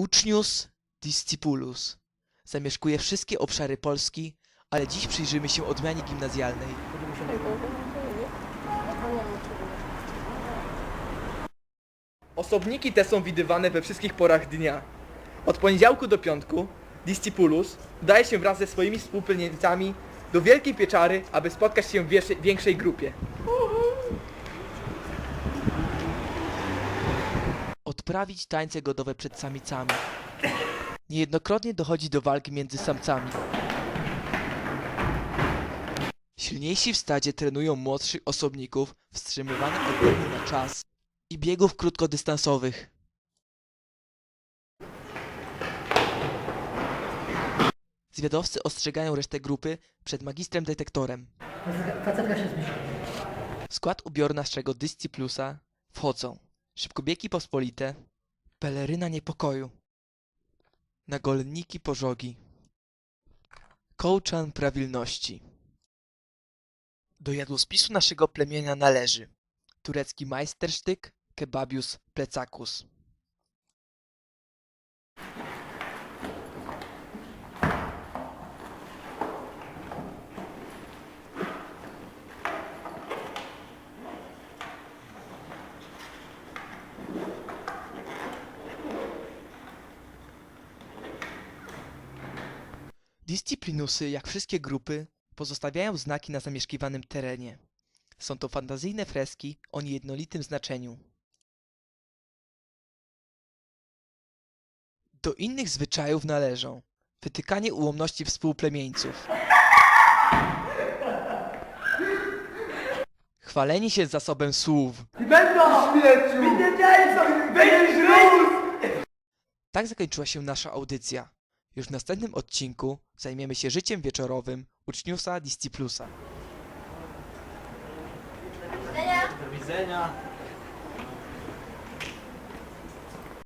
Ucznius discipulus. Zamieszkuje wszystkie obszary Polski, ale dziś przyjrzymy się odmianie gimnazjalnej. Osobniki te są widywane we wszystkich porach dnia. Od poniedziałku do piątku Discipulus udaje się wraz ze swoimi współpełnieńcami do Wielkiej Pieczary, aby spotkać się w większej grupie. Odprawić tańce godowe przed samicami. Niejednokrotnie dochodzi do walki między samcami. Silniejsi w stadzie trenują młodszych osobników wstrzymywania oddechu na czas i biegów krótkodystansowych. Zwiadowcy ostrzegają resztę grupy przed magistrem detektorem. Facetka się zmieści. W skład ubioru naszego Disciplusa wchodzą szybkobiegi pospolite, peleryna niepokoju, nagolniki pożogi, kołczan prawilności. Do jadłospisu naszego plemienia należy turecki majstersztyk kebabius plecacus. Disciplinusy, jak wszystkie grupy, pozostawiają znaki na zamieszkiwanym terenie. Są to fantazyjne freski o niejednolitym znaczeniu. Do innych zwyczajów należą wytykanie ułomności współplemieńców, chwalenie się zasobem słów. Tak zakończyła się nasza audycja. Już w następnym odcinku zajmiemy się życiem wieczorowym uczniusa Disciplusa. Do widzenia.